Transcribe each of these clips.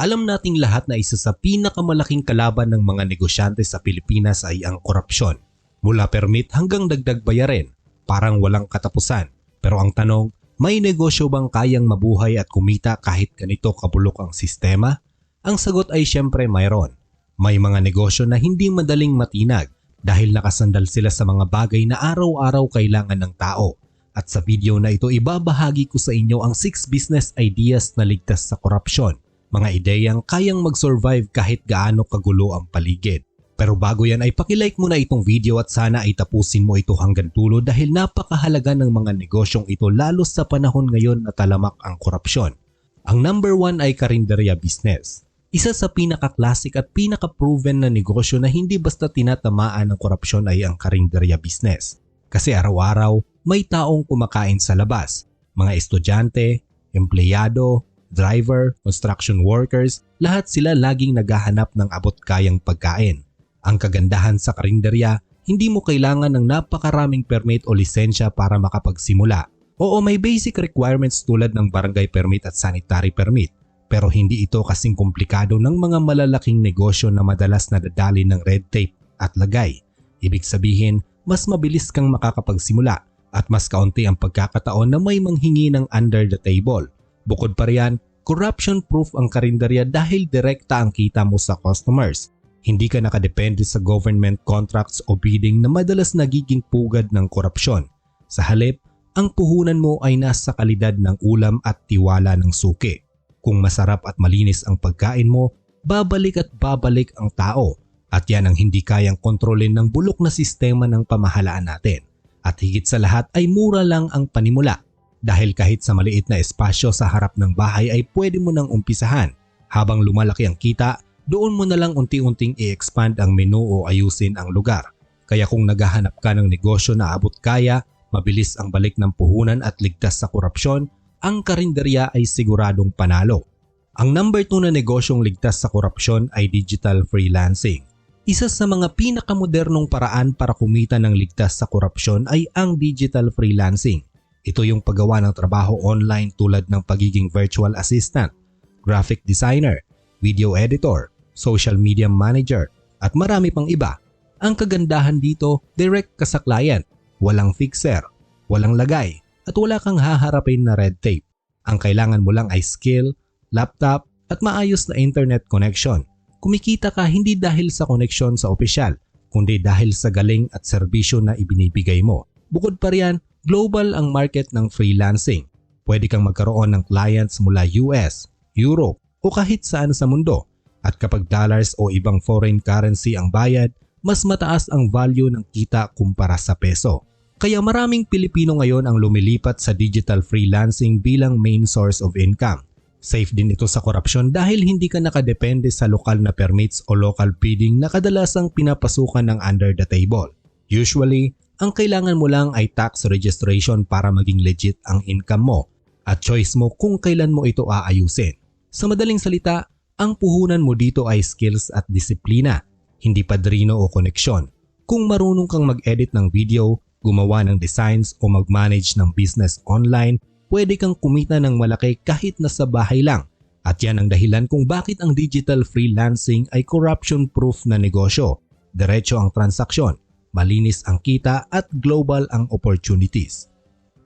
Alam nating lahat na isa sa pinakamalaking kalaban ng mga negosyante sa Pilipinas ay ang korupsyon. Mula permit hanggang dagdag bayarin, parang walang katapusan. Pero ang tanong, may negosyo bang kayang mabuhay at kumita kahit ganito kabulok ang sistema? Ang sagot ay siyempre mayroon. May mga negosyo na hindi madaling matinag dahil nakasandal sila sa mga bagay na araw-araw kailangan ng tao. At sa video na ito ibabahagi ko sa inyo ang 6 business ideas na ligtas sa korupsyon mga ideyang kayang mag-survive kahit gaano kagulo ang paligid. Pero bago yan ay pakilike mo na itong video at sana ay tapusin mo ito hanggang tulo dahil napakahalaga ng mga negosyong ito lalo sa panahon ngayon na talamak ang korupsyon. Ang number one ay karinderya business. Isa sa pinaka-classic at pinaka-proven na negosyo na hindi basta tinatamaan ng korupsyon ay ang karinderya business. Kasi araw-araw may taong kumakain sa labas, mga estudyante, empleyado, driver, construction workers, lahat sila laging naghahanap ng abot-kayang pagkain. Ang kagandahan sa karinderya, hindi mo kailangan ng napakaraming permit o lisensya para makapagsimula. Oo, may basic requirements tulad ng barangay permit at sanitary permit, pero hindi ito kasing komplikado ng mga malalaking negosyo na madalas nadadali ng red tape at lagay. Ibig sabihin, mas mabilis kang makakapagsimula at mas kaunti ang pagkakataon na may manghingi ng under the table Bukod pa riyan, corruption-proof ang karinderya dahil direkta ang kita mo sa customers. Hindi ka nakadepende sa government contracts o bidding na madalas nagiging pugad ng korupsyon. Sa halip, ang puhunan mo ay nasa kalidad ng ulam at tiwala ng suki. Kung masarap at malinis ang pagkain mo, babalik at babalik ang tao at yan ang hindi kayang kontrolin ng bulok na sistema ng pamahalaan natin. At higit sa lahat ay mura lang ang panimula dahil kahit sa maliit na espasyo sa harap ng bahay ay pwede mo nang umpisahan. Habang lumalaki ang kita, doon mo na lang unti-unting i-expand ang menu o ayusin ang lugar. Kaya kung naghahanap ka ng negosyo na abot kaya, mabilis ang balik ng puhunan at ligtas sa korupsyon, ang karinderya ay siguradong panalo. Ang number 2 na negosyong ligtas sa korupsyon ay digital freelancing. Isa sa mga pinakamodernong paraan para kumita ng ligtas sa korupsyon ay ang digital freelancing. Ito yung paggawa ng trabaho online tulad ng pagiging virtual assistant, graphic designer, video editor, social media manager, at marami pang iba. Ang kagandahan dito, direct ka sa client, walang fixer, walang lagay, at wala kang haharapin na red tape. Ang kailangan mo lang ay skill, laptop, at maayos na internet connection. Kumikita ka hindi dahil sa connection sa opisyal, kundi dahil sa galing at serbisyo na ibinibigay mo. Bukod pa riyan, Global ang market ng freelancing. Pwede kang magkaroon ng clients mula US, Europe o kahit saan sa mundo. At kapag dollars o ibang foreign currency ang bayad, mas mataas ang value ng kita kumpara sa peso. Kaya maraming Pilipino ngayon ang lumilipat sa digital freelancing bilang main source of income. Safe din ito sa korupsyon dahil hindi ka nakadepende sa lokal na permits o local bidding na kadalasang pinapasukan ng under the table. Usually, ang kailangan mo lang ay tax registration para maging legit ang income mo at choice mo kung kailan mo ito aayusin. Sa madaling salita, ang puhunan mo dito ay skills at disiplina, hindi padrino o koneksyon. Kung marunong kang mag-edit ng video, gumawa ng designs o mag-manage ng business online, pwede kang kumita ng malaki kahit nasa bahay lang. At yan ang dahilan kung bakit ang digital freelancing ay corruption-proof na negosyo. Diretso ang transaksyon malinis ang kita at global ang opportunities.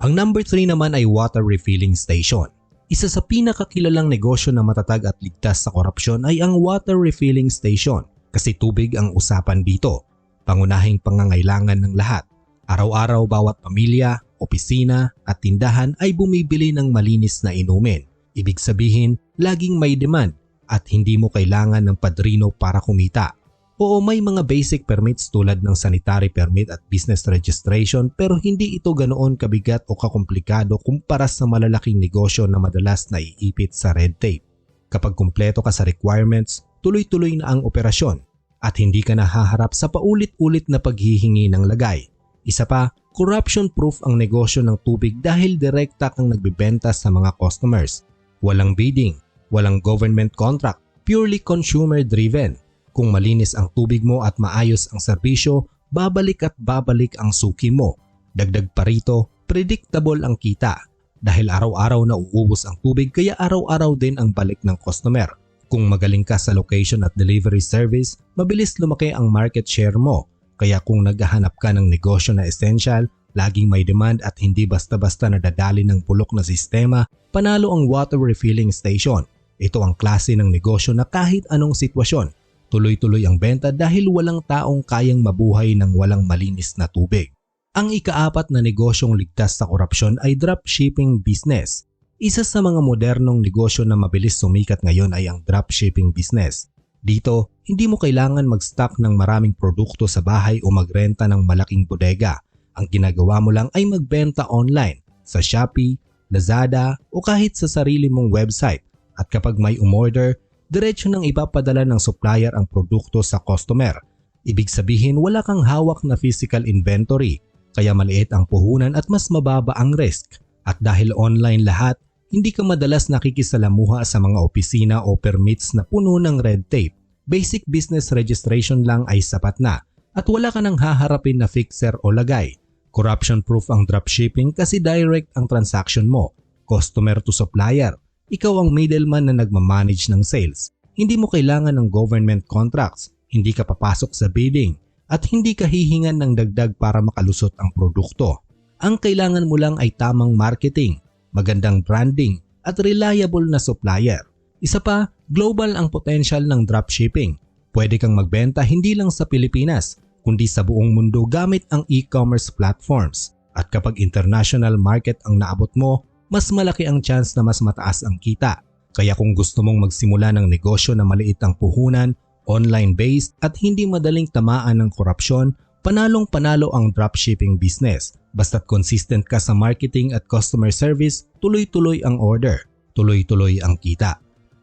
Ang number 3 naman ay water refilling station. Isa sa pinakakilalang negosyo na matatag at ligtas sa korupsyon ay ang water refilling station kasi tubig ang usapan dito. Pangunahing pangangailangan ng lahat. Araw-araw bawat pamilya, opisina at tindahan ay bumibili ng malinis na inumin. Ibig sabihin, laging may demand at hindi mo kailangan ng padrino para kumita. Oo may mga basic permits tulad ng sanitary permit at business registration pero hindi ito ganoon kabigat o kakomplikado kumpara sa malalaking negosyo na madalas naiipit sa red tape. Kapag kumpleto ka sa requirements, tuloy-tuloy na ang operasyon at hindi ka nahaharap sa paulit-ulit na paghihingi ng lagay. Isa pa, corruption-proof ang negosyo ng tubig dahil direkta kang nagbibenta sa mga customers. Walang bidding, walang government contract, purely consumer-driven kung malinis ang tubig mo at maayos ang serbisyo, babalik at babalik ang suki mo. Dagdag pa rito, predictable ang kita dahil araw-araw na uubos ang tubig kaya araw-araw din ang balik ng customer. Kung magaling ka sa location at delivery service, mabilis lumaki ang market share mo. Kaya kung naghahanap ka ng negosyo na essential, laging may demand at hindi basta-basta nadadali ng bulok na sistema, panalo ang water refilling station. Ito ang klase ng negosyo na kahit anong sitwasyon, tuloy-tuloy ang benta dahil walang taong kayang mabuhay ng walang malinis na tubig. Ang ikaapat na negosyong ligtas sa korupsyon ay dropshipping business. Isa sa mga modernong negosyo na mabilis sumikat ngayon ay ang dropshipping business. Dito, hindi mo kailangan mag-stock ng maraming produkto sa bahay o magrenta ng malaking bodega. Ang ginagawa mo lang ay magbenta online sa Shopee, Lazada o kahit sa sarili mong website. At kapag may umorder, diretsyo nang ipapadala ng supplier ang produkto sa customer. Ibig sabihin wala kang hawak na physical inventory kaya maliit ang puhunan at mas mababa ang risk. At dahil online lahat, hindi ka madalas nakikisalamuha sa mga opisina o permits na puno ng red tape. Basic business registration lang ay sapat na at wala ka nang haharapin na fixer o lagay. Corruption proof ang dropshipping kasi direct ang transaction mo, customer to supplier. Ikaw ang middleman na nagmamanage ng sales. Hindi mo kailangan ng government contracts, hindi ka papasok sa bidding, at hindi ka hihingan ng dagdag para makalusot ang produkto. Ang kailangan mo lang ay tamang marketing, magandang branding at reliable na supplier. Isa pa, global ang potential ng dropshipping. Pwede kang magbenta hindi lang sa Pilipinas, kundi sa buong mundo gamit ang e-commerce platforms. At kapag international market ang naabot mo, mas malaki ang chance na mas mataas ang kita. Kaya kung gusto mong magsimula ng negosyo na maliit ang puhunan online-based at hindi madaling tamaan ng korupsyon, panalong-panalo ang dropshipping business. Basta't consistent ka sa marketing at customer service, tuloy-tuloy ang order, tuloy-tuloy ang kita.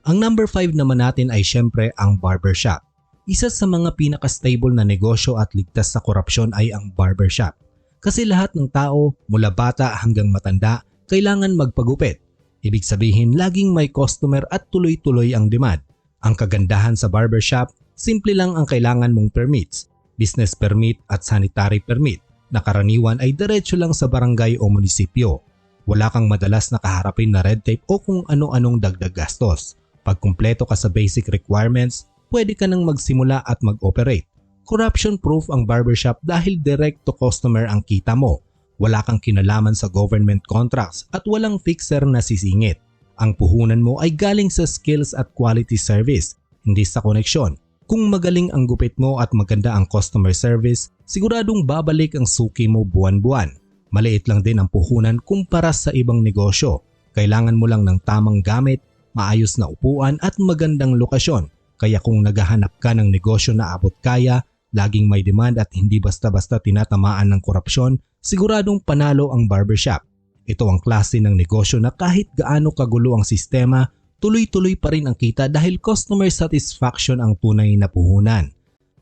Ang number 5 naman natin ay syempre ang barbershop. Isa sa mga pinaka-stable na negosyo at ligtas sa korupsyon ay ang barbershop. Kasi lahat ng tao, mula bata hanggang matanda, kailangan magpagupit. Ibig sabihin laging may customer at tuloy-tuloy ang demand. Ang kagandahan sa barbershop, simple lang ang kailangan mong permits, business permit at sanitary permit na karaniwan ay diretso lang sa barangay o munisipyo. Wala kang madalas nakaharapin na red tape o kung ano-anong dagdag gastos. Pag kumpleto ka sa basic requirements, pwede ka nang magsimula at mag-operate. Corruption proof ang barbershop dahil direct to customer ang kita mo. Wala kang kinalaman sa government contracts at walang fixer na sisingit ang puhunan mo ay galing sa skills at quality service, hindi sa koneksyon. Kung magaling ang gupit mo at maganda ang customer service, siguradong babalik ang suki mo buwan-buwan. Maliit lang din ang puhunan kumpara sa ibang negosyo. Kailangan mo lang ng tamang gamit, maayos na upuan at magandang lokasyon. Kaya kung naghahanap ka ng negosyo na abot kaya, laging may demand at hindi basta-basta tinatamaan ng korupsyon, siguradong panalo ang barbershop. Ito ang klase ng negosyo na kahit gaano kagulo ang sistema, tuloy-tuloy pa rin ang kita dahil customer satisfaction ang tunay na puhunan.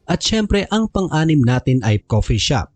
At syempre ang pang-anim natin ay coffee shop.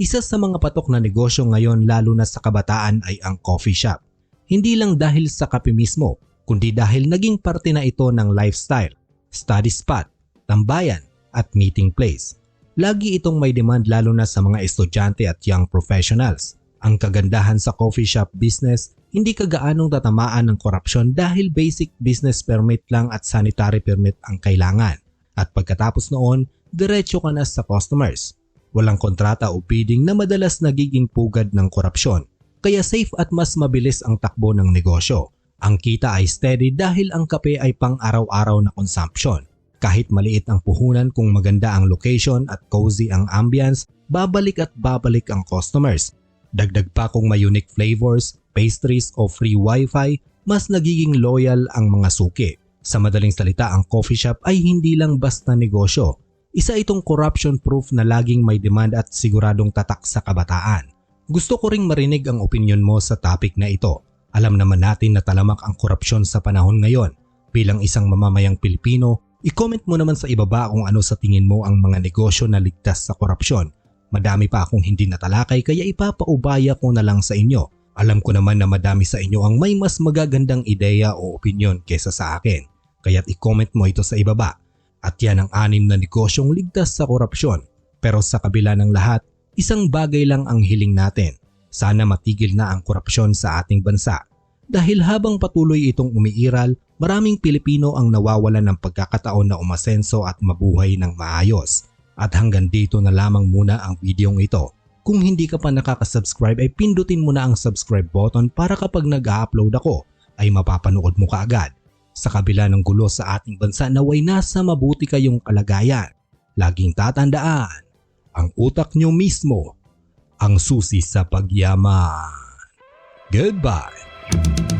Isa sa mga patok na negosyo ngayon lalo na sa kabataan ay ang coffee shop. Hindi lang dahil sa kape mismo, kundi dahil naging parte na ito ng lifestyle, study spot, tambayan at meeting place. Lagi itong may demand lalo na sa mga estudyante at young professionals. Ang kagandahan sa coffee shop business, hindi ka gaanong tatamaan ng korupsyon dahil basic business permit lang at sanitary permit ang kailangan. At pagkatapos noon, diretsyo ka na sa customers. Walang kontrata o bidding na madalas nagiging pugad ng korupsyon. Kaya safe at mas mabilis ang takbo ng negosyo. Ang kita ay steady dahil ang kape ay pang araw-araw na consumption. Kahit maliit ang puhunan kung maganda ang location at cozy ang ambience, babalik at babalik ang customers Dagdag pa kung may unique flavors, pastries o free wifi, mas nagiging loyal ang mga suki. Sa madaling salita, ang coffee shop ay hindi lang basta negosyo. Isa itong corruption proof na laging may demand at siguradong tatak sa kabataan. Gusto ko ring marinig ang opinion mo sa topic na ito. Alam naman natin na talamak ang korupsyon sa panahon ngayon. Bilang isang mamamayang Pilipino, i-comment mo naman sa ibaba kung ano sa tingin mo ang mga negosyo na ligtas sa korupsyon Madami pa akong hindi natalakay kaya ipapaubaya ko na lang sa inyo. Alam ko naman na madami sa inyo ang may mas magagandang ideya o opinion kesa sa akin. Kaya't i-comment mo ito sa ibaba. At yan ang anim na negosyong ligtas sa korupsyon. Pero sa kabila ng lahat, isang bagay lang ang hiling natin. Sana matigil na ang korupsyon sa ating bansa. Dahil habang patuloy itong umiiral, maraming Pilipino ang nawawalan ng pagkakataon na umasenso at mabuhay ng maayos. At hanggang dito na lamang muna ang videong ito. Kung hindi ka pa nakaka-subscribe ay pindutin mo na ang subscribe button para kapag nag-upload ako ay mapapanood mo kaagad. Sa kabila ng gulo sa ating bansa naway nasa mabuti kayong kalagayan. Laging tatandaan, ang utak nyo mismo ang susi sa pagyaman. Goodbye! you